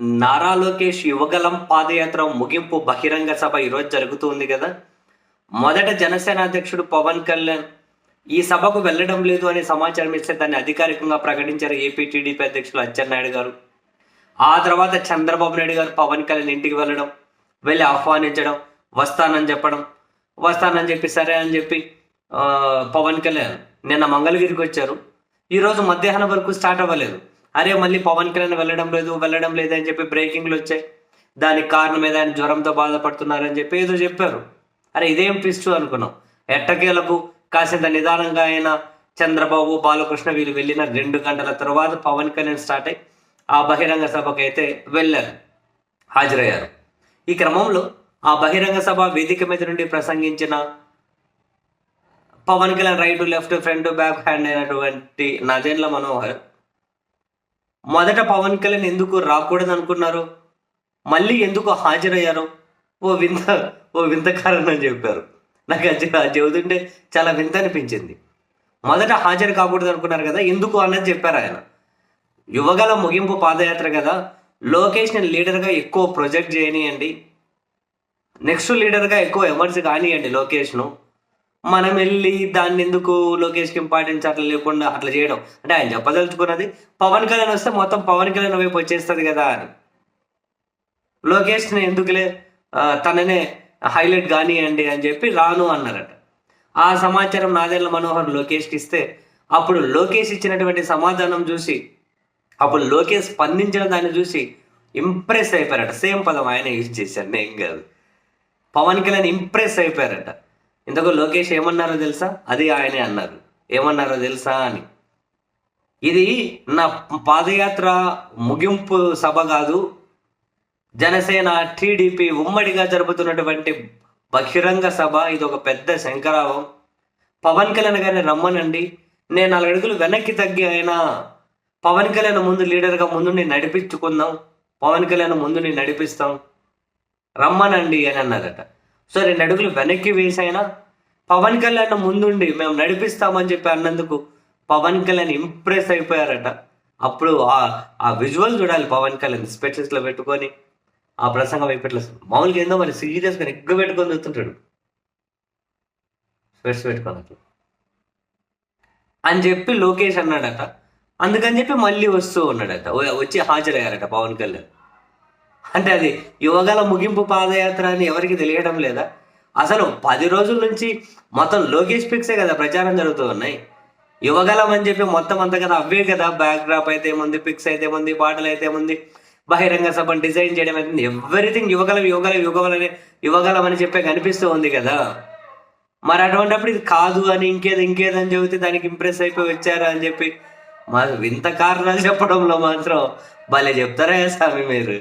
నారా లోకేష్ యువగలం పాదయాత్ర ముగింపు బహిరంగ సభ ఈరోజు జరుగుతుంది కదా. మొదట జనసేన అధ్యక్షుడు పవన్ కళ్యాణ్ ఈ సభకు వెళ్ళడం లేదు అనే సమాచారం ఇస్తే దాన్ని అధికారికంగా ప్రకటించారు ఏపీ టీడీపీ అధ్యక్షులు అచ్చెన్నాయుడు గారు. ఆ తర్వాత చంద్రబాబు నాయుడు గారు పవన్ కళ్యాణ్ ఇంటికి వెళ్ళడం వెళ్ళి ఆహ్వానించడం వస్తానని చెప్పడం వస్తానని చెప్పి సరే అని చెప్పి పవన్ కళ్యాణ్ నిన్న మంగళగిరికి వచ్చారు. ఈరోజు మధ్యాహ్నం వరకు స్టార్ట్ అవ్వలేదు. అరే మళ్ళీ పవన్ కళ్యాణ్ వెళ్ళడం లేదు వెళ్ళడం లేదు అని చెప్పి బ్రేకింగ్లు వచ్చాయి. దానికి కారణం ఏదో ఆయన జ్వరంతో బాధపడుతున్నారని చెప్పి ఏదో చెప్పారు. అరే ఇదేం ట్విస్ట్ అనుకున్నాం ఎట్టకేలకు కాసింత నిదానంగా ఆయన చంద్రబాబు బాలకృష్ణ వీళ్ళు వెళ్ళిన రెండు గంటల తర్వాత పవన్ కళ్యాణ్ స్టార్ట్ అయ్యి ఆ బహిరంగ సభకు అయితే వెళ్ళారు హాజరయ్యారు. ఈ క్రమంలో ఆ బహిరంగ సభ వేదిక మీద నుండి ప్రసంగించిన Pawan Kalyan right left front back hand అయినటువంటి నదేంద్ర మనోహర్ మొదట పవన్ కళ్యాణ్ ఎందుకు రాకూడదు అనుకున్నారు మళ్ళీ ఎందుకు హాజరయ్యారు? ఓ వింత ఓ వింత కారణం చెప్పారు. నాకు అది చెబుతుంటే చాలా వింత అనిపించింది. మొదట హాజరు కాకూడదు అనుకున్నారు కదా ఎందుకు అన్నది చెప్పారు ఆయన. యువగల ముగింపు పాదయాత్ర కదా లోకేష్ని లీడర్గా ఎక్కువ ప్రొజెక్ట్ చేయనియండి. నెక్స్ట్ లీడర్గా ఎక్కువ ఎమర్జీ కానియండి లోకేష్ను. మనం వెళ్ళి దాన్ని ఎందుకు లోకేష్కి ఇంపార్టెన్స్ అట్లా లేకుండా అట్లా చేయడం? అంటే ఆయన చెప్పదలుచుకున్నది పవన్ కళ్యాణ్ వస్తే మొత్తం పవన్ కళ్యాణ్ వైపు వచ్చేస్తుంది కదా అని. లోకేష్ని ఎందుకులే తననే హైలైట్ కానివ్వండి అని చెప్పి రాను అన్నారట. ఆ సమాచారం నాదేళ్ళ మనోహర్ లోకేష్కి ఇస్తే అప్పుడు లోకేష్ ఇచ్చినటువంటి సమాధానం చూసి అప్పుడు లోకేష్ స్పందించిన దాన్ని చూసి ఇంప్రెస్ అయిపోయారట. సేమ్ పదం ఆయన యూజ్ చేశారు నేను కాదు. పవన్ కళ్యాణ్ ఇంప్రెస్ అయిపోయారట. ఇంతకు లోకేష్ ఏమన్నారో తెలుసా? అది ఆయనే అన్నారు. ఏమన్నారో తెలుసా అని. ఇది నా పాదయాత్ర ముగింపు సభ కాదు. జనసేన టీడీపీ ఉమ్మడిగా జరుపుతున్నటువంటి బహిరంగ సభ. ఇది ఒక పెద్ద శంకరావం. పవన్ కళ్యాణ్ గారిని రమ్మనండి. నేను నాలుగు అడుగులు వెనక్కి తగ్గి అయినా పవన్ కళ్యాణ్ ముందు లీడర్గా ముందుండి నడిపించుకుందాం. పవన్ కళ్యాణ్ ముందుని నడిపిస్తాం. రమ్మనండి అని అన్నారట. సో రెండు అడుగులు వెనక్కి వేసైనా పవన్ కళ్యాణ్ ముందుండి మేము నడిపిస్తామని చెప్పి అన్నందుకు పవన్ కళ్యాణ్ ఇంప్రెస్ అయిపోయారట. అప్పుడు ఆ ఆ విజువల్ చూడాలి పవన్ కళ్యాణ్ స్పెట్స్లో పెట్టుకొని. ఆ ప్రసంగం అయిపోయిట్లా మామూలుగా ఏందో మరి సీరియస్గా ఎగ్గు పెట్టుకొని చూస్తుంటాడు. స్పెట్స్ పెట్టుకొని అట్లా. అని చెప్పి లోకేష్ అన్నాడట. అందుకని చెప్పి మళ్ళీ వస్తూ ఉన్నాడట. వచ్చి హాజరయ్యారట పవన్ కళ్యాణ్. అంటే అది యువగల ముగింపు పాదయాత్ర అని ఎవరికి తెలియడం లేదా? అసలు పది రోజుల నుంచి మొత్తం లోకేష్ పిక్సే కదా ప్రచారం జరుగుతూ ఉన్నాయి. యువగలం అని చెప్పి మొత్తం అంతా కదా అవే కదా. బ్యాక్ డ్రాప్ అయితే ఏముంది పిక్స్ అయితే ఏముంది పాటలు అయితే ఏముంది బహిరంగ సభను డిజైన్ చేయడం అయితే ఎవ్రీథింగ్ యువగలం యువగలం యువగలం యువగలం అని చెప్పే కనిపిస్తూ ఉంది కదా. మరి అటువంటిప్పుడు ఇది కాదు అని ఇంకేది ఇంకేదని చెబితే దానికి ఇంప్రెస్ అయిపోయి వచ్చారా అని చెప్పి మా వింత కారణాలు చెప్పడంలో మాత్రం భలే చెప్తారా స్వామి మీరు?